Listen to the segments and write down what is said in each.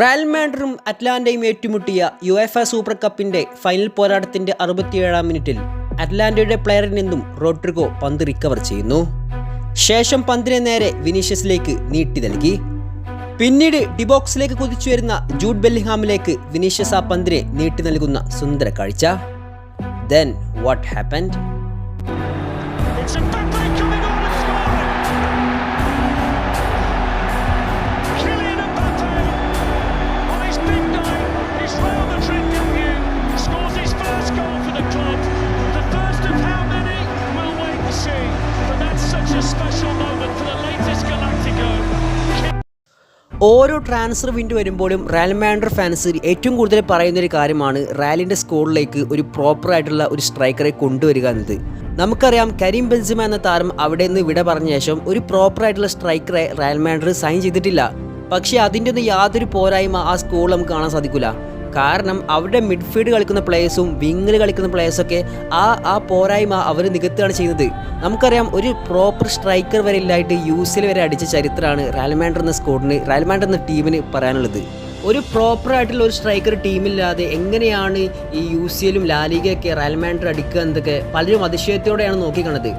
Real മാഡ്രും അറ്റ്ലാന്റയും ഏറ്റുമുട്ടിയ യു എഫ് എ സൂപ്പർ കപ്പിന്റെ ഫൈനൽ പോരാട്ടത്തിന്റെ അറുപത്തിയേഴാം മിനിറ്റിൽ അറ്റ്ലാന്റയുടെ പ്ലെയറിൽ നിന്നും റോഡ്രിഗോ പന്ത് റിക്കവർ ചെയ്യുന്നു. ശേഷം പന്തിനെ നേരെ വിനീഷ്യസിലേക്ക് നീട്ടി നൽകി. പിന്നീട് ഡിബോക്സിലേക്ക് കുതിച്ചു വരുന്ന ജൂഡ് ബെല്ലിഹാമിലേക്ക് വിനീഷ്യസ് ആ പന്തിനെ നീട്ടി നൽകുന്ന സുന്ദര കാഴ്ച. ദെൻ വാട്ട് ഹാപ്പൻഡ് ഓരോ ട്രാൻസ്ഫർ വിൻഡോ വരുമ്പോഴും റയൽ മാൻഡർ ഫാൻസ് ഏറ്റവും കൂടുതൽ പറയുന്ന ഒരു കാര്യമാണ് റയലിന്റെ സ്കോറിലേക്ക് ഒരു പ്രോപ്പറായിട്ടുള്ള ഒരു സ്ട്രൈക്കറെ കൊണ്ടുവരിക എന്നത്. നമുക്കറിയാം കരീം ബെൻസിമ എന്ന താരം അവിടെ നിന്ന് വിട പറഞ്ഞ ശേഷം ഒരു പ്രോപ്പറായിട്ടുള്ള സ്ട്രൈക്കറെ റയൽ മാൻഡർ സൈൻ ചെയ്തിട്ടില്ല. പക്ഷേ അതിന്റെ ഒന്നും യാതൊരു പോരായ്മ ആ സ്കോറിൽ നമുക്ക് കാണാൻ സാധിക്കില്ല കാരണം അവിടെ മിഡ്ഫീൽഡ് കളിക്കുന്ന പ്ലേയേഴ്സും വിങ്ങിൽ കളിക്കുന്ന പ്ലേയേഴ്സൊക്കെ ആ ആ പോരായ്മ അവർ നികത്തുകയാണ് ചെയ്യുന്നത്. നമുക്കറിയാം ഒരു പ്രോപ്പർ സ്ട്രൈക്കർ വരെ ഇല്ലായിട്ട് യു സിയിൽ വരെ അടിച്ച ചരിത്രമാണ് റയൽമാൻഡർ എന്ന സ്കോഡിന് റയൽമാൻഡർ എന്ന ടീമിന് പറയാനുള്ളത്. ഒരു പ്രോപ്പർ ആയിട്ടുള്ള ഒരു സ്ട്രൈക്കർ ടീമില്ലാതെ എങ്ങനെയാണ് ഈ യു സി എല്ലും ലാലിഗയൊക്കെ റയൽമാൻഡർ അടിക്കുക എന്നതൊക്കെ പലരും അതിശയത്തോടെയാണ് നോക്കിക്കണത്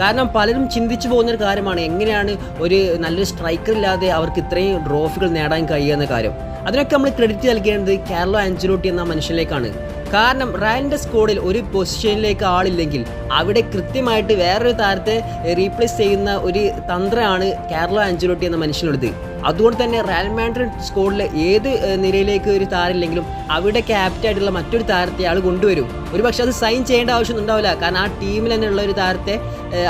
കാരണം പലരും ചിന്തിച്ചു പോകുന്ന ഒരു കാര്യമാണ് എങ്ങനെയാണ് ഒരു നല്ലൊരു സ്ട്രൈക്കർ ഇല്ലാതെ അവർക്ക് ഇത്രയും ട്രോഫികൾ നേടാൻ കഴിയുക എന്ന കാര്യം. അതിനൊക്കെ നമ്മൾ ക്രെഡിറ്റ് നൽകേണ്ടത് കാർലോ ആഞ്ചലോട്ടി എന്ന മനുഷ്യനിലേക്കാണ്. കാരണം റയലിന്റെ സ്കോഡിൽ ഒരു പൊസിഷനിലേക്ക് ആളില്ലെങ്കിൽ അവിടെ കൃത്യമായിട്ട് വേറൊരു താരത്തെ റീപ്ലേസ് ചെയ്യുന്ന ഒരു തന്ത്രമാണ് കേരള ആഞ്ചലോട്ടി എന്ന മനുഷ്യനുള്ളത് അതുകൊണ്ട് തന്നെ റയൽ മാഡ്രിഡ് സ്കോഡിലെ ഏത് നിരയിലേക്ക് ഒരു താരമില്ലെങ്കിലും അവിടെ ക്യാപ്റ്റൻ ആയിട്ടുള്ള മറ്റൊരു താരത്തെ അയാൾ കൊണ്ടുവരും. ഒരു പക്ഷെ അത് സൈൻ ചെയ്യേണ്ട ആവശ്യം ഉണ്ടാവില്ല. കാരണം ആ ടീമിൽ തന്നെ ഉള്ള ഒരു താരത്തെ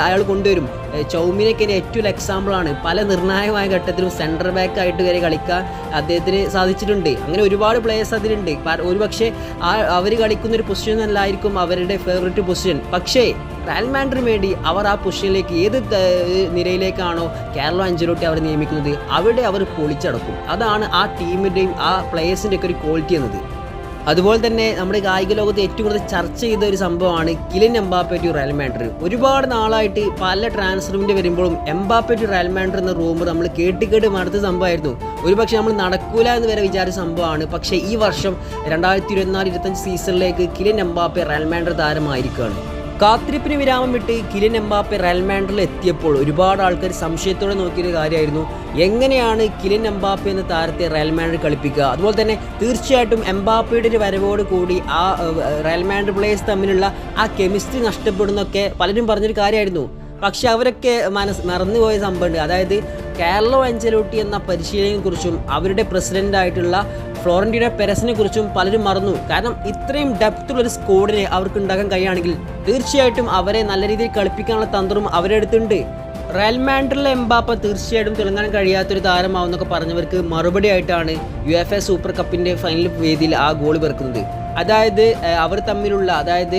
അയാൾ കൊണ്ടുവരും. ചൗമിനൊക്കെ ഏറ്റവും എക്സാമ്പിളാണ് പല നിർണായകമായ ഘട്ടത്തിലും സെന്റർ ബാക്ക് ആയിട്ട് വരെ കളിക്കാൻ അദ്ദേഹത്തിന് സാധിച്ചിട്ടുണ്ട്. അങ്ങനെ ഒരുപാട് പ്ലേയേഴ്സ് അതിലുണ്ട്. ഒരുപക്ഷെ ആ അവർ കളിക്കുന്ന ഒരു പൊസിഷൻ അല്ലായിരിക്കും അവരുടെ ഫേവറേറ്റ് പൊസിഷൻ പക്ഷേ റയൽ മാൻഡറിന് വേണ്ടി അവർ ആ പൊസിഷനിലേക്ക് ഏത് നിരയിലേക്കാണോ കേരള അഞ്ചലോട്ടി അവർ നിയമിക്കുന്നത് അവിടെ അവർ പൊളിച്ചടക്കും. അതാണ് ആ ടീമിന്റെയും ആ പ്ലേയേഴ്സിന്റെയൊക്കെ ഒരു ക്വാളിറ്റി എന്നത്. അതുപോലെ തന്നെ നമ്മുടെ കായിക ലോകത്ത് ഏറ്റവും കൂടുതൽ ചർച്ച ചെയ്ത ഒരു സംഭവമാണ് Kylian Mbappe to Real Madrid ഒരുപാട് നാളായിട്ട് പല ട്രാൻസ്ഫറിന്റെ വരുമ്പോഴും എംബാപ്പെ ടു റയൽ മാൻഡർ എന്ന റൂമർ നമ്മൾ കേട്ട് കേട്ട് മടുത്ത സംഭവമായിരുന്നു. ഒരുപക്ഷെ നമ്മൾ നടക്കൂല എന്ന് വരെ വിചാരിച്ച സംഭവമാണ്. പക്ഷേ ഈ വർഷം രണ്ടായിരത്തി ഇരുപത്തിനാല് ഇരുപത്തഞ്ച് സീസണിലേക്ക് കിലിൻ എംബാപ്പെ റയൽ മാൻഡർ താരമായിരിക്കുകയാണ്. കാത്തിരിപ്പിന് വിരാമം വിട്ട് കിലിൻ എംബാപ്പെ റയൽ മാൻഡറിൽ എത്തിയപ്പോൾ ഒരുപാട് ആൾക്കാർ സംശയത്തോടെ നോക്കിയൊരു കാര്യമായിരുന്നു. എങ്ങനെയാണ് കിലിൻ എംബാപ്പെ എന്ന താരത്തെ റയൽ മാൻഡറിൽ കളിപ്പിക്കുക? അതുപോലെ തന്നെ തീർച്ചയായിട്ടും എംബാപ്പയുടെ ഒരു വരവോട് കൂടി ആ റയൽ മാൻഡർ പ്ലേയേഴ്സ് തമ്മിലുള്ള ആ കെമിസ്ട്രി നഷ്ടപ്പെടുന്നൊക്കെ പലരും പറഞ്ഞൊരു കാര്യമായിരുന്നു. പക്ഷെ അവരൊക്കെ മനസ് മറന്നുപോയ സംഭവമുണ്ട്. അതായത് കേരളോ അഞ്ചലോട്ടി എന്ന പരിശീലകനെ കുറിച്ചും അവരുടെ പ്രസിഡന്റ് ആയിട്ടുള്ള ഫ്ലോറന്റീനോ പെരസിനെ കുറിച്ചും പലരും മറന്നു. കാരണം ഇത്രയും ഡെപ്തുള്ള ഒരു സ്കോഡിനെ അവർക്ക് ഉണ്ടാക്കാൻ കഴിയുകയാണെങ്കിൽ തീർച്ചയായിട്ടും അവരെ നല്ല രീതിയിൽ കളിപ്പിക്കാനുള്ള തന്ത്രം അവരുടെ അടുത്തുണ്ട്. റയൽ മാൻഡറിലെ എംബാപ്പ തീർച്ചയായിട്ടും തിളങ്ങാൻ കഴിയാത്തൊരു താരമാവുന്നൊക്കെ പറഞ്ഞവർക്ക് മറുപടി ആയിട്ടാണ് യു എഫ് എ സൂപ്പർ കപ്പിന്റെ ഫൈനൽ വേദിയിൽ ആ ഗോൾ പെറുക്കുന്നത് അതായത് അവർ തമ്മിലുള്ള അതായത്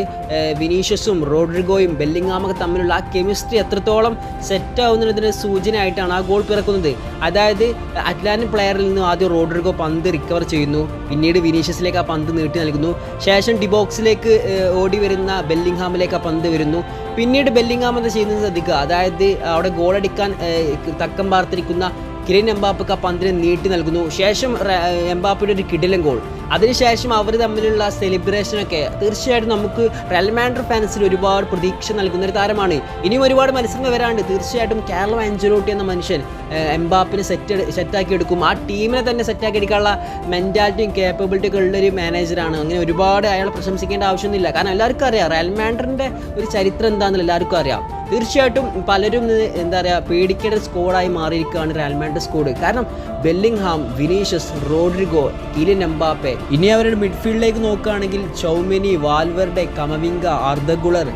വിനീഷ്യസും റോഡ്രിഗോയും ബെല്ലിങ്ങാമൊക്കെ തമ്മിലുള്ള ആ കെമിസ്ട്രി എത്രത്തോളം സെറ്റ് ആവുന്നതിന് സൂചനയായിട്ടാണ് ആ ഗോൾ പിറക്കുന്നത്. അതായത് അറ്റ്ലാന്റിക് പ്ലെയറിൽ നിന്ന് ആദ്യം റോഡ്രിഗോ പന്ത് റിക്കവർ ചെയ്യുന്നു. പിന്നീട് വിനീഷ്യസിലേക്ക് ആ പന്ത് നീട്ടി നൽകുന്നു. ശേഷം ഡിബോക്സിലേക്ക് ഓടി വരുന്ന ബെല്ലിംഗ്ഹാമിലേക്ക് ആ പന്ത് വരുന്നു. പിന്നീട് ബെല്ലിംഗ്ഹാം എന്താ ചെയ്യുന്നത് ശ്രദ്ധിക്കുക. അതായത് അവിടെ ഗോളടിക്കാൻ തക്കം പാർത്തിരിക്കുന്ന കിലിൻ എംബാപ്പക്ക് ആ പന്തിനെ നീട്ടി നൽകുന്നു. ശേഷം എംബാപ്പയുടെ ഒരു കിടിലൻ ഗോൾ അതിനുശേഷം അവർ തമ്മിലുള്ള സെലിബ്രേഷനൊക്കെ തീർച്ചയായിട്ടും നമുക്ക് റയൽ മാൻഡർ ഫാൻസിൽ ഒരുപാട് പ്രതീക്ഷ നൽകുന്ന ഒരു താരമാണ്. ഇനിയും ഒരുപാട് മത്സരങ്ങൾ വരാണ്ട് തീർച്ചയായിട്ടും കേരള ആഞ്ചലോട്ടി എന്ന മനുഷ്യൻ എംബാപ്പിനെ സെറ്റ് സെറ്റാക്കി എടുക്കും. ആ ടീമിനെ തന്നെ സെറ്റാക്കി എടുക്കാനുള്ള മെന്റാലിറ്റിയും കേപ്പബിലിറ്റി ഒക്കെ ഉള്ള ഒരു മാനേജറാണ് അങ്ങനെ ഒരുപാട് അയാളെ പ്രശംസിക്കേണ്ട ആവശ്യമൊന്നുമില്ല. കാരണം എല്ലാവർക്കും അറിയാം റയൽ മാൻഡറിന്റെ ഒരു ചരിത്രം എന്താണെന്ന് എല്ലാവർക്കും അറിയാം. തീർച്ചയായിട്ടും പലരും എന്താ പറയുക പേടിക്കേണ്ട സ്കോഡായി മാറിയിരിക്കുകയാണ് റയൽ മാൻഡർ സ്കോഡ് കാരണം Bellingham Vinicius Rodrygo Kylian Mbappe ഇനി അവരുടെ മിഡ്ഫീൽഡിലേക്ക് നോക്കുകയാണെങ്കിൽ ചൗമിനി വാൽവറുടെ കമവിംഗ അർദ്ധഗുളർ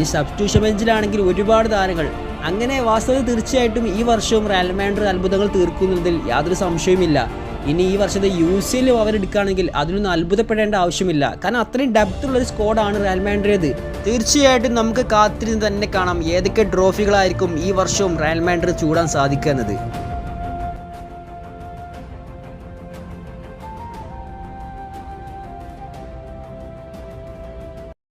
ഈ സബ്സ്റ്റിറ്റ്യൂഷൻ ബെഞ്ചിലാണെങ്കിൽ ഒരുപാട് താരങ്ങൾ. അങ്ങനെ വാസ്തവത്തിൽ തീർച്ചയായിട്ടും ഈ വർഷവും റയൽ മാൻഡർ അത്ഭുതങ്ങൾ തീർക്കുന്നതിൽ യാതൊരു സംശയവുമില്ല. ഇനി ഈ വർഷത്തെ യു സി എല്ലും അവരെടുക്കുകയാണെങ്കിൽ അതിനൊന്നും അത്ഭുതപ്പെടേണ്ട ആവശ്യമില്ല. കാരണം അത്രയും ഡെപ്ത് ഉള്ള ഒരു സ്കോഡാണ് റയൽ മാൻഡ്രേത് തീർച്ചയായിട്ടും നമുക്ക് കാത്തിരുന്ന് തന്നെ കാണാം. ഏതൊക്കെ ട്രോഫികളായിരിക്കും ഈ വർഷവും റയൽ മാൻഡ്രിഡ് ചൂടാൻ സാധിക്കുക എന്നത്.